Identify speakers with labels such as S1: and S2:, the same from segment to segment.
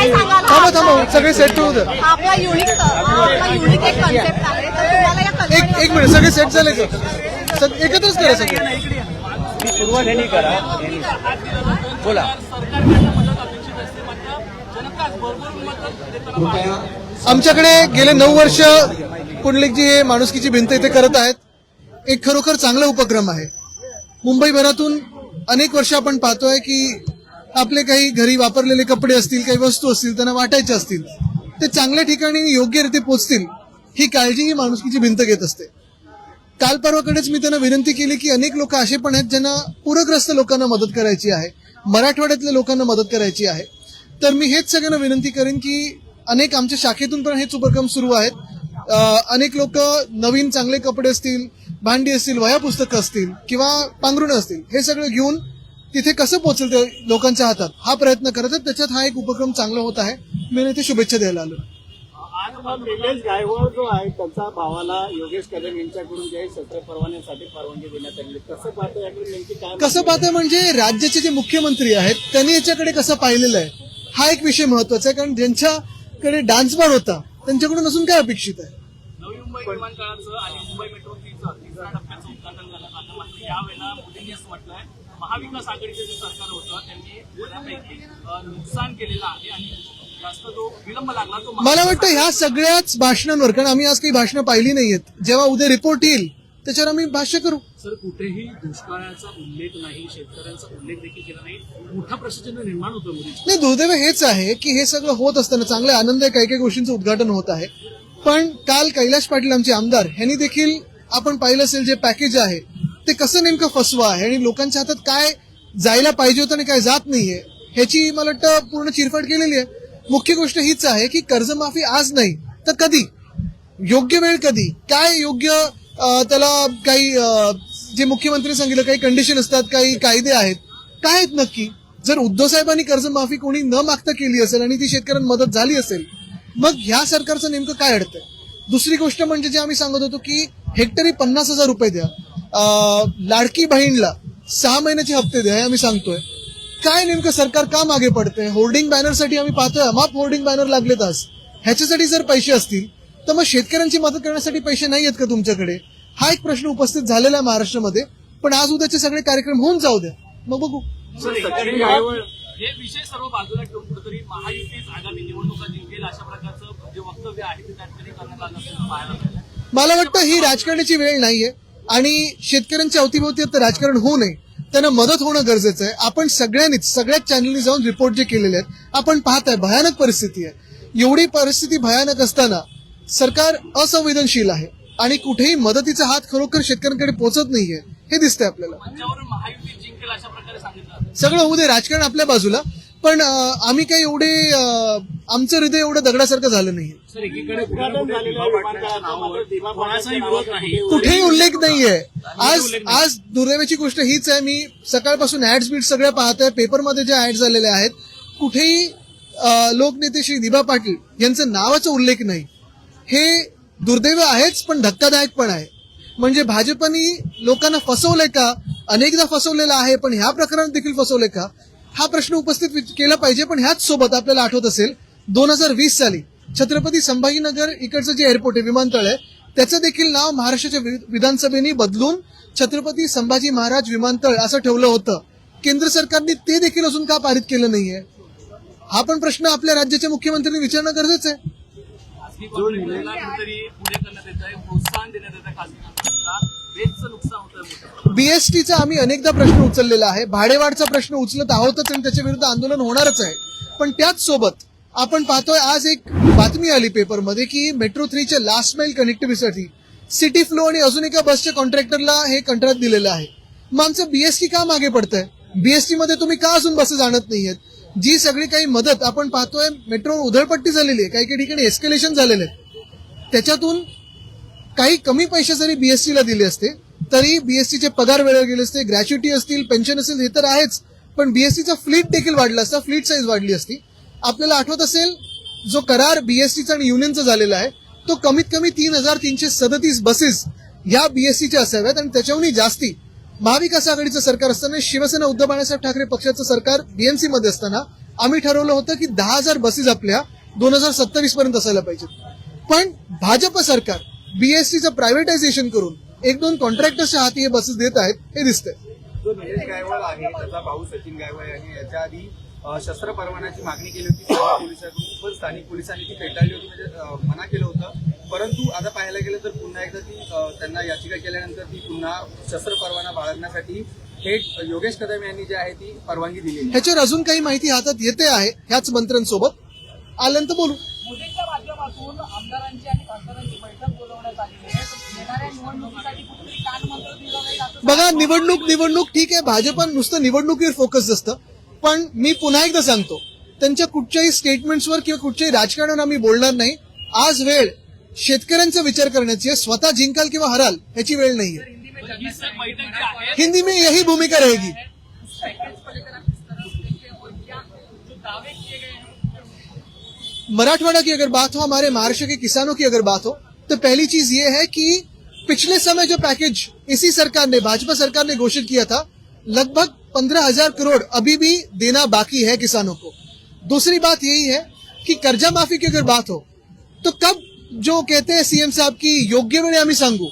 S1: काय सांगाल?
S2: थांबा थांबा सगळे सेट होऊ द्या.
S1: हा आपला युनिक आपला युनिक एक कन्सेप्ट आहे. तर तुम्हाला या
S2: एक मिनिट सगळे सेट झाले का? सग- एकत्रच करा सगळे.
S3: सुरुवात करा. बोला.
S2: आमच्याकडे गेले नऊ वर्ष पुंडलिकजी हे माणुसकीची भिंत इथे करत आहेत. एक खरोखर चांगला उपक्रम आहे. मुंबईभरातून अनेक वर्ष आपण पाहतोय की आपले काही घरी वापरलेले कपडे असतील काही वस्तू असतील त्यांना वाटायचे असतील ते चांगल्या ठिकाणी योग्यरीते पोचतील ही काळजी ही माणुसकीची भिंत घेत असते. काल परवाकडेच मी त्यांना विनंती केली की अनेक लोक असे पण आहेत ज्यांना पूरग्रस्त लोकांना मदत करायची आहे मराठवाड्यातल्या लोकांना मदत करायची आहे. तर मी हेच सगळ्यांना विनंती करेन की अनेक आमच्या शाखेतून पण हेच उपक्रम सुरू आहेत. अनेक लोक नवीन चांगले कपडे असतील भांडी असतील वह्या पुस्तकं असतील किंवा पांघरुणं असतील हे सगळं घेऊन तिथे कसं पोहोचेल ते लोकांच्या हातात? हा प्रयत्न करत आहेत. त्याच्यात हा एक उपक्रम चांगला होत आहे. मी इथे शुभेच्छा द्यायला आलो.
S4: निलेश गायवळ जो आहे त्यांचा भावाला योगेश कदम यांच्याकडून जे आहे शस्त्र परवान्यासाठी परवानगी देण्यात आली. कसं पाहतो याकडे नेमकी काय
S2: कसं पाहतंय म्हणजे राज्याचे जे मुख्यमंत्री आहेत त्यांनी याच्याकडे कसं पाहिलेलं आहे हा एक विषय महत्त्वाचा आहे. कारण ज्यांच्याकडे डान्स बार होता त्यांच्याकडून अजून काय अपेक्षित आहे?
S5: नवी मुंबई विमानतळाचं आणि मुंबई मेट्रो थ्रीचं तिसऱ्या टप्प्याचं उद्घाटन झालं. आता मात्र यावेळेला मोदींनी असं म्हटलंय महाविकास आघाडीचं जे सरकार होतं त्यांनी बऱ्यापैकी नुकसान केलेलं आहे आणि जास्त जो विलंब लागला तो
S2: मला वाटतं ह्या सगळ्याच भाषणांवर कारण आम्ही आज काही भाषणं पाहिली नाहीयेत. जेव्हा उद्या रिपोर्ट येईल त्याच्यावर आम्ही भाष्य करू.
S5: सर कुठेही दुष्काळाचा उल्लेख नाही शेतकऱ्यांचा उल्लेख देखील केला नाही. मोठा प्रश्नचिन्ह निर्माण होतं
S2: नाही दुर्दैव हेच आहे की हे सगळं होत असताना चांगले आनंद आहे काही काही गोष्टींचं उद्घाटन होत आहे. पण काल कैलाश पाटील आमचे आमदार यांनी देखील आपण पाहिलं असेल जे पॅकेज आहे ते कसं नेमकं फसवा आहे आणि लोकांच्या हातात काय जायला पाहिजे होतं आणि काय जात नाहीये ह्याची मला वाटतं पूर्ण चिरफाड केलेली आहे. मुख्य गोष्ट हीच आहे की कर्जमाफी आज नाही तर कधी? योग्य वेळ कधी? काय योग्य त्याला काही अं, जे मुख्यमंत्री सांगितलं काही कंडिशन असतात काही कायदे आहेत काय आहेत नक्की? जर उद्धव साहेबांनी कर्जमाफी कोणी न मागता केली असेल आणि ती शेतकऱ्यांना मदत झाली असेल मग ह्या सरकारचं नेमकं काय अडतंय? दुसरी गोष्ट म्हणजे जे आम्ही सांगत होतो की हेक्टरी पन्नास हजार रुपये द्या लाडकी बहीणला सहा महिन्याचे हप्ते द्या हे आम्ही सांगतोय. काय नेमकं सरकार का मागे पडतंय? होर्डिंग बॅनरसाठी आम्ही पाहतोय अमाप होर्डिंग बॅनर लागलेत आज. ह्याच्यासाठी जर पैसे असतील तर मग शेतकऱ्यांची मदत करण्यासाठी पैसे नाही आहेत का तुमच्याकडे? हा एक प्रश्न उपस्थित झालेला आहे महाराष्ट्रामध्ये पण आज उद्याचे सगळे कार्यक्रम होऊन जाऊ द्या. मग बघू.
S5: हे विषय सर्व बाजूला ठेवून कुठेतरी महायुतीच आगामी निवडणुका जिंकेल अशा प्रकारचं जे वक्तव्य आहे ते त्या ठिकाणी करण्यात आलं पाहायला
S2: मला वाटतं ही राजकारणाची वेळ नाहीये. आणि शेतकऱ्यांच्या अवतीभोवती आता राजकारण होऊ नये त्यांना मदत होणं गरजेचं आहे. आपण सगळ्यांनीच सगळ्याच चॅनलनी जाऊन रिपोर्ट जे केलेले आहेत आपण पाहताय भयानक परिस्थिती आहे. एवढी परिस्थिती भयानक असताना सरकार असंवेदनशील आहे आणि कुठेही मदतीचा हात खरोखर शेतकऱ्यांकडे पोहोचत नाहीये हे दिसतंय आपल्याला. सगळं होऊ दे राजकारण आपल्या बाजूला. पण आम्ही काही एवढे आमचं हृदय एवढं दगडासारखं झालं
S5: नाही.
S2: कुठेही उल्लेख नाहीये. आज आज दुर्दैवाची गोष्ट हीच आहे मी सकाळपासून ऍड्स बीट सगळ्या पाहतोय. पेपरमध्ये ज्या ऍड झालेल्या आहेत कुठेही लोकनेते श्री दिबा पाटील यांचं नावाचा उल्लेख नाही. हे दुर्दैव आहेच पण धक्कादायक पण आहे. म्हणजे भाजपनी लोकांना फसवलंय का? अनेकदा फसवलेलं आहे पण ह्या प्रकरणात देखील फसवलंय का? हा प्रश्न उपस्थित केला पाहिजे पण ह्याच सोबत आपल्याला आठवत असेल दोन हजार वीस साली छत्रपती संभाजीनगर इकडचं जे एअरपोर्ट आहे विमानतळ आहे त्याचं देखील नाव महाराष्ट्राच्या वि- विधानसभेने बदलून छत्रपती संभाजी महाराज विमानतळ असं ठेवलं होतं. केंद्र सरकारने ते देखील अजून का पारित केलं नाहीये? हा पण प्रश्न आपल्या राज्याच्या मुख्यमंत्र्यांनी विचारणं गरजेचं आहे.
S5: पुढे करण्यात येत आहे प्रोत्साहन देण्यात येत आहे खासगी
S2: बीएसटीचा आम्ही अनेकदा प्रश्न उचललेला आहे. भाडेवाढचा प्रश्न उचलत आहोतच आणि त्याच्या विरुद्ध आंदोलन होणारच आहे. पण त्याच सोबत आपण पाहतोय आज एक बातमी आली पेपरमध्ये की मेट्रो थ्रीच्या लास्ट माईल कनेक्टिव्हिटीसाठी सिटी फ्लो आणि अजून एका बसच्या कॉन्ट्रॅक्टरला हे कंत्राट दिलेलं आहे. मग आमचं बीएसटी का मागे पडतंय? बीएसटी मध्ये तुम्ही का अजून बसेस आणत नाहीयेत? जी सगळी काही मदत आपण पाहतोय मेट्रो उधळपट्टी झालेली आहे. काही काही ठिकाणी एस्केलेशन झालेले आहे त्याच्यातून काही कमी पैसे जरी बीएससीला दिले असते तरी बीएससीचे पगार वेळेवर गेले असते ग्रॅच्युटी असतील पेन्शन असेल हे तर आहेच. पण बीएससीचा फ्लीट देखील वाढला असता फ्लीट साईज वाढली असती. आपल्याला आठवत असेल जो करार बीएससीचा आणि युनियनचा झालेला आहे तो कमीत कमी तीन हजार तीनशे सदतीस बसेस या बीएससीच्या असाव्यात आणि त्याच्याहूनही जास्ती महाविकास आघाडीचं सरकार असताना शिवसेना उद्धव बाळासाहेब ठाकरे पक्षाचं सरकार बीएमसी मध्ये असताना आम्ही ठरवलं होतं की दहा हजार बसेस आपल्या दोन हजार सत्तावीस पर्यंत असायला पाहिजेत. पण भाजप सरकार बीएससीचं प्रायव्हेटायझेशन करून एक दोन कॉन्ट्रॅक्टर्सच्या हाती हे बसेस देत आहेत हे दिसतंय.
S6: जो निलेश आहे त्याचा भाऊ सचिन आहे याच्या आधी शस्त्र परवान्याची मागणी केली होती स्थानिक पोलिसांकडून पण स्थानिक पोलिसांनी ती फेटाळली होती म्हणजे मना केलं होतं. परंतु आता पाहायला गेलं तर पुन्हा एकदा ती त्यांना याचिका केल्यानंतर ती पुन्हा शस्त्र परवाना बाळगण्यासाठी थेट योगेश कदम यांनी जी आहे ती परवानगी दिली आहे.
S2: ह्याच्यावर अजून काही माहिती हातात येते आहे ह्याच मंत्र्यांसोबत? आल्यानंतर बोलू.
S5: मोदींच्या माध्यमातून आमदारांची आणि खासदारांची बैठक बोलवण्यात आली आहे. येणाऱ्या निवडणुकीसाठी कुठेतरी कानमंत्र दिलं जाईल असं
S2: बघा निवडणूक निवडणूक ठीक आहे. भाजप नुसतं निवडणुकीवर फोकस असतं. पण मी पुन्हा एकदा सांगतो त्यांच्या कुठच्याही स्टेटमेंट्सवर किंवा कुठच्याही राजकारणावर आम्ही बोलणार नाही. आज वेळ शेतकऱ्यांचा विचार करण्याची स्वतः जिंकाल किंवा हराल ह्याची वेळ नाहीये.
S5: ही
S2: हिंदी में यही भूमिका रहेगी.
S5: को
S2: मराठवाड़ा की अगर बात हो, हमारे महाराष्ट्र के किसानों की अगर बात हो तो पहली चीज़ ये है कि पिछले समय जो पैकेज इसी सरकार ने, भाजपा सरकार ने घोषित किया था, लगभग पंद्रह हज़ार करोड़ अभी भी देना बाकी है किसानों को। दूसरी बात यही है कि कर्जा माफ़ी की अगर बात हो तो कब जो कहते हैं सीएम साहब की, योग्य वेळे आम्ही सांगू।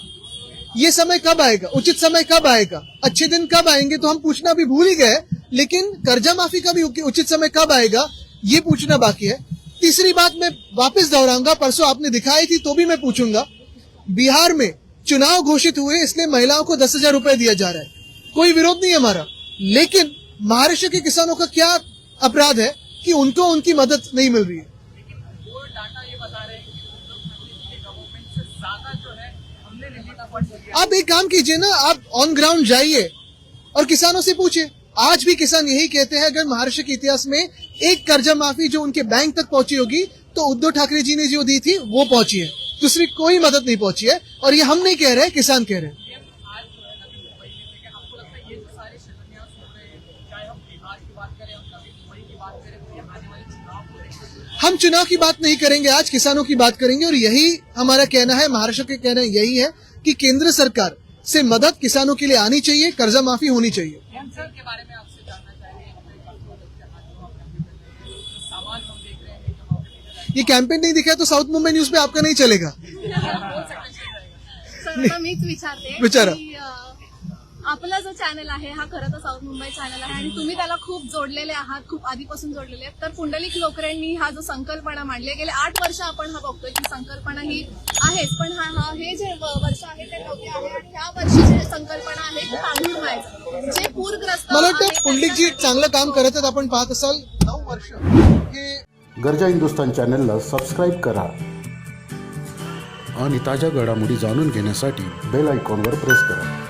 S2: ये समय कब आएगा? उचित समय कब आएगा? अच्छे दिन कब आएँगे तो हम पूछना भी भूल ही गए, लेकिन कर्जा माफ़ी का भी उचित समय कब आएगा, ये पूछना बाकी है। तीसरी बात मैं वापस दोहराऊँगा, परसों आपने दिखाई थी तो भी मैं पूछूँगा। बिहार में चुनाव घोषित हुए, इसलिए महिलाओं को दस हज़ार रूपए दिया जा रहा है। कोई विरोध नहीं है हमारा। लेकिन महाराष्ट्र के किसानों का क्या अपराध है कि उनको उनकी मदद नहीं मिल रही है
S5: वो डाटा ये बता रहे हैं कि उद्धव ठाकरे जी के गवर्नमेंट से ज़्यादा जो है हमने निधि का फंड दिया
S2: आप एक काम कीजिए ना, आप ऑन ग्राउंड जाइए और किसानों से पूछिए। आज भी किसान यही कहते हैं, अगर महाराष्ट्र के इतिहास में एक कर्जा माफ़ी जो उनके बैंक तक पहुँची होगी तो उद्धव ठाकरे जी ने जो दी थी, वो पहुँची है। दूसरी कोई मदद नहीं पहुँची है और ये हम नहीं कह रहे, किसान कह रहे हैं।
S5: हम चुनाव की
S2: बात नहीं करेंगे, आज किसानों की बात करेंगे और यही हमारा कहना है, महाराष्ट्र के कहना यही है। कि केंद्र सरकार से मदद किसानों के लिए आनी चाहिए कर्जा माफ़ी होनी चाहिए। ये कैंपेन नहीं दिखा तो साउथ मुंबई न्यूज़ पे आपका नहीं चलेगा। विचारा
S1: आपला जो चॅनल आहे हा खरं तर साऊथ मुंबई चॅनल आहे आणि तुम्ही त्याला खूप जोडलेले आहात खूप आधीपासून जोडलेले आहेत. तर पुंडलिक लोकरेंनी हा जो संकल्पना मांडली गेले आठ वर्ष आपण हा बघतोय की संकल्पना ही आहेच. पण हा हा हे जे वर्ष आहे ते नव्हते आहे आणि ह्या वर्षी जी संकल्पना आहे ती तांदूळ व्हायचं जे पूरग्रस्त
S2: मला वाटतं पुंडलिकजी चांगलं काम करत आहेत. आपण पाहत असाल नऊ वर्ष हे
S7: गरजा हिंदुस्तान चॅनलला सबस्क्राईब करा.
S8: आणि ताज्या घडामोडी जाणून घेण्यासाठी
S7: बेल आयकॉनवर प्रेस करा.